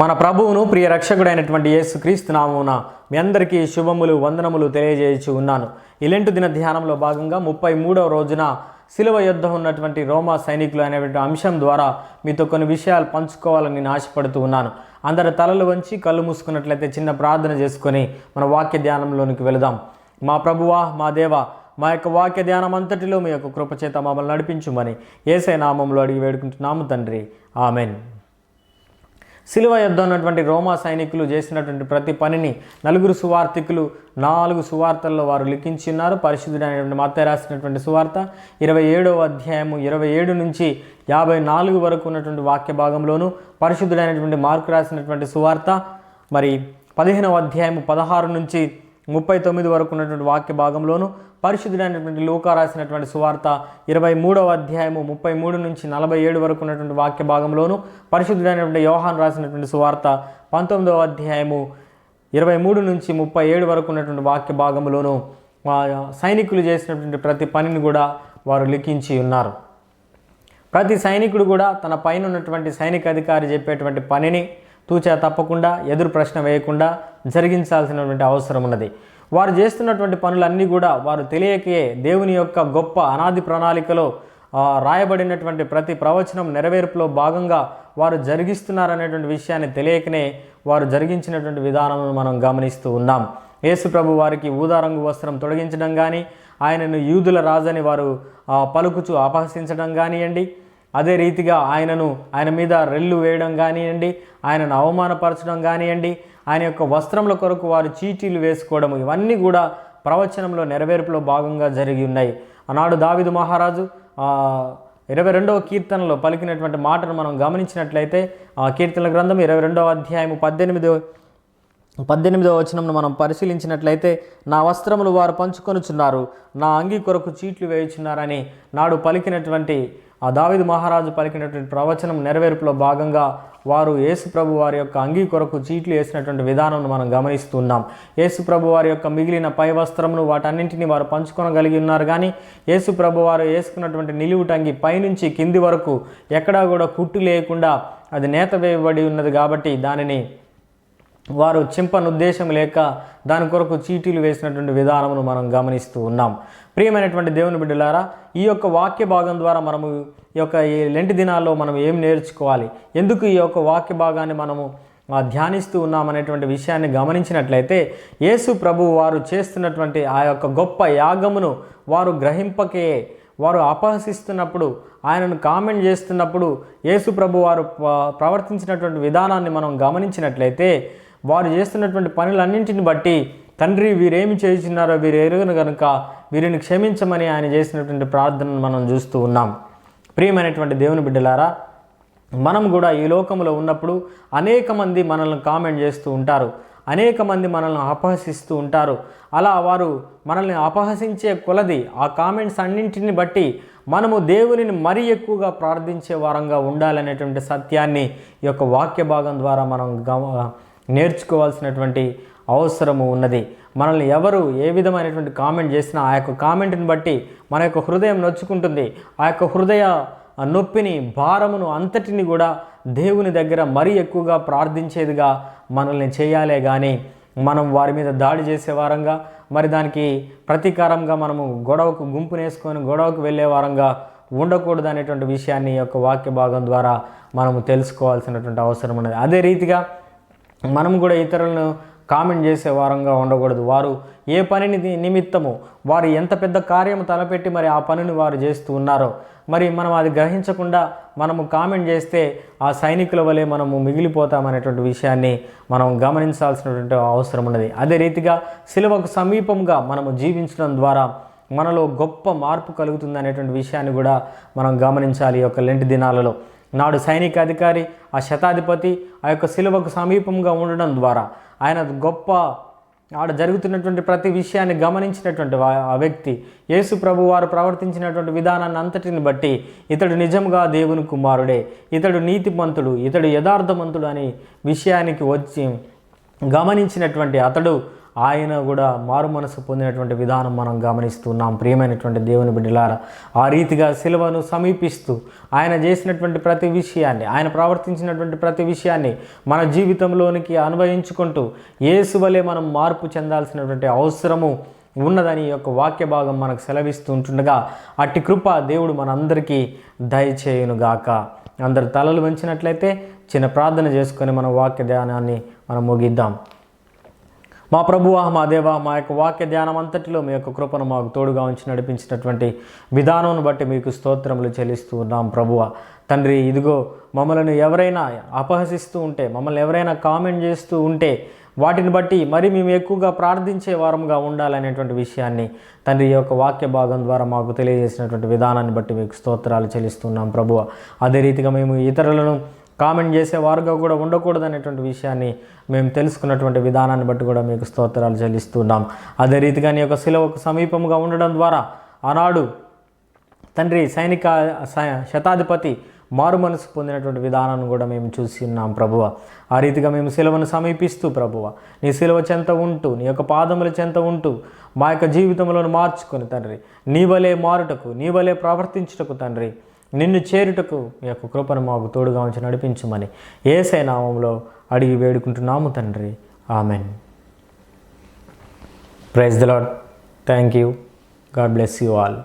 మన ప్రభువును ప్రియ రక్షకుడైనటువంటి యేసుక్రీస్తు నామమున మీ అందరికీ శుభములు వందనములు తెలియజేయచ్చు ఉన్నాను. ఇలెంటు దిన ధ్యానంలో భాగంగా ముప్పై మూడవ రోజున శిలువ యుద్ధం ఉన్నటువంటి రోమా సైనికులు అనేటువంటి అంశం ద్వారా మీతో కొన్ని విషయాలు పంచుకోవాలని నేను ఆశపడుతూ ఉన్నాను. అందరి తలలు వంచి కళ్ళు మూసుకున్నట్లయితే చిన్న ప్రార్థన చేసుకొని మన వాక్య ధ్యానంలోనికి వెళదాం. మా ప్రభువా మా దేవ మా యొక్క వాక్య ధ్యానం అంతటిలో మీ యొక్క కృపచేత మమ్మల్ని నడిపించుమని ఏసై నామంలో అడిగి వేడుకుంటున్నాము తండ్రి. ఆమెన్. శిలువ యుద్ధం ఉన్నటువంటి రోమా సైనికులు చేసినటువంటి ప్రతి పనిని నలుగురు సువార్థికులు నాలుగు సువార్తల్లో వారు లిఖించి ఉన్నారు. పరిశుద్ధుడైనటువంటి మత రాసినటువంటి సువార్త. ఇరవై ఏడవ అధ్యాయము ఇరవై ఏడు నుంచి యాభై నాలుగు వరకు ఉన్నటువంటి వాక్య భాగంలోను పరిశుద్ధుడైనటువంటి మార్కు రాసినటువంటి సువార్త. మరి పదిహేనవ అధ్యాయము పదహారు నుంచి ముప్పై తొమ్మిది వరకు ఉన్నటువంటి వాక్య భాగంలోను పరిశుద్ధుడైనటువంటి లూకా రాసినటువంటి సువార్త ఇరవై మూడవ అధ్యాయము ముప్పై మూడు నుంచి నలభై ఏడు వరకు ఉన్నటువంటి వాక్య భాగంలోను పరిశుద్ధుడైనటువంటి యోహాన్ రాసినటువంటి సువార్త పంతొమ్మిదవ అధ్యాయము ఇరవై మూడు నుంచి ముప్పై ఏడు వరకు ఉన్నటువంటి వాక్య భాగంలోను సైనికులు చేసినటువంటి ప్రతి పనిని కూడా వారు లిఖించి ఉన్నారు. ప్రతి సైనికుడు కూడా తన పైన ఉన్నటువంటి సైనిక అధికారి చెప్పేటువంటి పనిని తూచా తప్పకుండా ఎదురు ప్రశ్న వేయకుండా జరిగించాల్సినటువంటి అవసరం ఉన్నది. వారు చేస్తున్నటువంటి పనులన్నీ కూడా వారు తెలియకే దేవుని యొక్క గొప్ప అనాది ప్రణాళికలో రాయబడినటువంటి ప్రతి ప్రవచనం నెరవేర్పులో భాగంగా వారు జరిగిస్తున్నారనేటువంటి విషయాన్ని తెలియకనే వారు జరిగించినటువంటి విధానం మనం గమనిస్తూ ఉన్నాం. యేసుప్రభు వారికి ఊదారంగు వస్త్రం తొలగించడం కానీ ఆయనను యూదుల రాజని వారు పలుకుచు అపహసించడం కానివ్వండి అదే రీతిగా ఆయనను ఆయన మీద రెల్లు వేయడం కానివ్వండి ఆయనను అవమానపరచడం కానివ్వండి ఆయన యొక్క వస్త్రముల కొరకు వారు చీటీలు వేసుకోవడం ఇవన్నీ కూడా ప్రవచనంలో నెరవేర్పులో భాగంగా జరిగి ఉన్నాయి. ఆనాడు దావిదు మహారాజు ఇరవై రెండవ కీర్తనలో పలికినటువంటి మాటను మనం గమనించినట్లయితే ఆ కీర్తనల గ్రంథం ఇరవై రెండవ అధ్యాయము పద్దెనిమిదో పద్దెనిమిదవ వచనంను మనం పరిశీలించినట్లయితే నా వస్త్రములు వారు పంచుకొనుచున్నారు నా అంగి కొరకు చీట్లు వేయుచున్నారని నాడు పలికినటువంటి ఆ దావిదు మహారాజు పలికినటువంటి ప్రవచనం నెరవేర్పులో భాగంగా వారు యేసుప్రభు వారి యొక్క అంగీ కొరకు చీట్లు వేసినటువంటి విధానం మనం గమనిస్తున్నాం యేసుప్రభు వారి యొక్క మిగిలిన పై వస్త్రమును వాటన్నింటినీ వారు పంచుకొనగలిగి ఉన్నారు. కానీ యేసుప్రభు వారు వేసుకున్నటువంటి నిలువుటంగి పైనుంచి కింది వరకు ఎక్కడా కూడా కుట్టు లేకుండా అది నేత వేయబడి ఉన్నది కాబట్టి దానిని వారు చింపని ఉద్దేశం లేక దాని కొరకు చీటీలు వేసినటువంటి విధానమును మనం గమనిస్తూ ఉన్నాం. ప్రియమైనటువంటి దేవుని బిడ్డలారా ఈ యొక్క వాక్య భాగం ద్వారా మనము ఈ యొక్క ఈ లెంటి దినాల్లో మనం ఏం నేర్చుకోవాలి? ఎందుకు ఈ యొక్క వాక్య భాగాన్ని మనము ధ్యానిస్తూ ఉన్నామనేటువంటి విషయాన్ని గమనించినట్లయితే యేసు ప్రభు వారు చేస్తున్నటువంటి ఆ యొక్క గొప్ప యాగమును వారు గ్రహింపకే వారు అపహసిస్తున్నప్పుడు ఆయనను కామెంట్ చేస్తున్నప్పుడు యేసు ప్రభు వారు ప్రవర్తించినటువంటి విధానాన్ని మనం గమనించినట్లయితే వారు చేస్తున్నటువంటి పనులన్నింటిని బట్టి తండ్రి వీరేమి చేస్తున్నారో వీరు ఎరుగను కనుక వీరిని క్షమించమని ఆయన చేసినటువంటి ప్రార్థనను మనం చూస్తూ ఉన్నాం. ప్రియమైనటువంటి దేవుని బిడ్డలారా మనం కూడా ఈ లోకంలో ఉన్నప్పుడు అనేక మంది మనల్ని కామెంట్ చేస్తూ ఉంటారు అనేక మంది మనల్ని అపహసిస్తూ ఉంటారు. అలా వారు మనల్ని అపహసించే కొలది ఆ కామెంట్స్ అన్నింటిని బట్టి మనము దేవునిని మరీ ఎక్కువగా ప్రార్థించే వారంగా ఉండాలనేటువంటి సత్యాన్ని ఈ యొక్క వాక్య భాగం ద్వారా మనం గమ నేర్చుకోవాల్సినటువంటి అవసరము ఉన్నది. మనల్ని ఎవరు ఏ విధమైనటువంటి కామెంట్ చేసినా ఆ యొక్క కామెంట్ని బట్టి మన యొక్క హృదయం నొచ్చుకుంటుంది. ఆ యొక్క హృదయ నొప్పిని భారమును అంతటిని కూడా దేవుని దగ్గర మరీ ఎక్కువగా ప్రార్థించేదిగా మనల్ని చేయాలే కానీ మనం వారి మీద దాడి చేసే వారంగా మరి దానికి ప్రతీకారంగా మనము గొడవకు గుంపునేసుకొని గొడవకు వెళ్ళే వారంగా ఉండకూడదు అనేటువంటి విషయాన్ని యొక్క వాక్య భాగం ద్వారా మనము తెలుసుకోవాల్సినటువంటి అవసరం ఉన్నది. అదే రీతిగా మనం కూడా ఇతరులను కామెంట్ చేసే వారంగా ఉండకూడదు. వారు ఏ పనిని నిమిత్తము వారు ఎంత పెద్ద కార్యం తలపెట్టి మరి ఆ పనిని వారు చేస్తూ ఉన్నారో మరి మనం అది గ్రహించకుండా మనము కామెంట్ చేస్తే ఆ సైనికుల వలె మనము మిగిలిపోతామనేటువంటి విషయాన్ని మనం గమనించాల్సినటువంటి అవసరం ఉన్నది. అదే రీతిగా శిలువకు సమీపంగా మనము జీవించడం ద్వారా మనలో గొప్ప మార్పు కలుగుతుంది అనేటువంటి విషయాన్ని కూడా మనం గమనించాలి. ఈ యొక్క లెంటి దినాలలో నాడు సైనిక అధికారి ఆ శతాధిపతి ఆ యొక్క శిలువకు సమీపంగా ఉండడం ద్వారా ఆయన గొప్ప ఆడ జరుగుతున్నటువంటి ప్రతి విషయాన్ని గమనించినటువంటి ఆ వ్యక్తి యేసు ప్రభు వారు ప్రవర్తించినటువంటి విధానాన్ని అంతటిని బట్టి ఇతడు నిజంగా దేవుని కుమారుడే ఇతడు నీతిమంతుడు ఇతడు యథార్థమంతుడు అనే విషయానికి వచ్చి గమనించినటువంటి అతడు ఆయన కూడా మారు మనసు పొందినటువంటి విధానం మనం గమనిస్తున్నాం. ప్రియమైనటువంటి దేవుని బిడ్డలారా ఆ రీతిగా సిలువను సమీపిస్తూ ఆయన చేసినటువంటి ప్రతి విషయాన్ని ఆయన ప్రవర్తించినటువంటి ప్రతి విషయాన్ని మన జీవితంలోనికి అనుభవించుకుంటూ ఏసువలే వలె మనం మార్పు చెందాల్సినటువంటి అవసరము ఉన్నదని ఈ యొక్క వాక్య భాగం మనకు సెలవిస్తూ ఉంటుండగా అట్టి కృప దేవుడు మనందరికీ దయచేయునుగాక అందరు తలలు వంచినట్లయితే చిన్న ప్రార్థన చేసుకొని మన వాక్య ధ్యానాన్ని మనం ముగిద్దాం. మా ప్రభువా మా దేవా మా యొక్క వాక్య ధ్యానం అంతటిలో మీ యొక్క కృపను మాకు తోడుగా ఉంచి నడిపించినటువంటి విధానం బట్టి మీకు స్తోత్రములు చెల్లిస్తూ ఉన్నాం ప్రభువ. తండ్రి ఇదిగో మమ్మల్ని ఎవరైనా అపహసిస్తూ ఉంటే మమ్మల్ని ఎవరైనా కామెంట్ చేస్తూ ఉంటే వాటిని బట్టి మరి మేము ఎక్కువగా ప్రార్థించే వారముగా ఉండాలనేటువంటి విషయాన్ని తండ్రి ఈ యొక్క వాక్య భాగం ద్వారా మాకు తెలియజేసినటువంటి విధానాన్ని బట్టి మీకు స్తోత్రాలు చెల్లిస్తున్నాం ప్రభువ. అదే రీతిగా మేము ఇతరులను కామెంట్ చేసే వారుగా కూడా ఉండకూడదు అనేటువంటి విషయాన్ని మేము తెలుసుకున్నటువంటి విధానాన్ని బట్టి కూడా మీకు స్తోత్రాలు చెల్లిస్తున్నాం. అదే రీతిగా నీ యొక్క శిలవకు సమీపంగా ఉండడం ద్వారా ఆనాడు తండ్రి సైనిక శతాధిపతి మారు మనసు పొందినటువంటి విధానాన్ని కూడా మేము చూసి ఉన్నాం ప్రభువ. ఆ రీతిగా మేము సిలువను సమీపిస్తూ ప్రభువ. నీ సిలువ చెంత ఉంటూ నీ యొక్క పాదముల చెంత ఉంటూ మా యొక్క జీవితంలో మార్చుకొని తండ్రి నీ వలే మారుటకు నీ వలే ప్రవర్తించుటకు తండ్రి నిన్ను చేరుటకు ఈ యొక్క కృపను మాకు తోడుగా ఉంచి నడిపించమని ఏసై నామంలో అడిగి వేడుకుంటున్నాము తండ్రి. Amen. Praise the lord thank you. God bless you all.